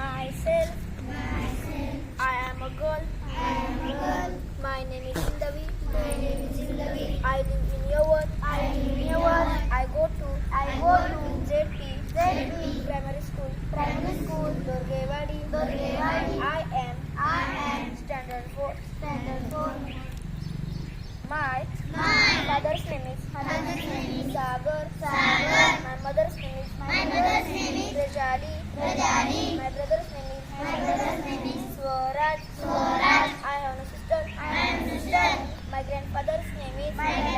Myself. Myself. I am a girl. I am a girl. My name is Sindavi. My name is Sindavi. I live in your world. I live in your world. I go to. I go to J.P. J.P. Primary school. Primary school. Dorgevadi. Dorgevadi. I am. I am. Standard four. Standard four. My. My. mother's name is. Father's name is. Sagar. Sagar. My mother's name is. My mother's name is. Rajali. Rajali. My brother. My grandfather's name is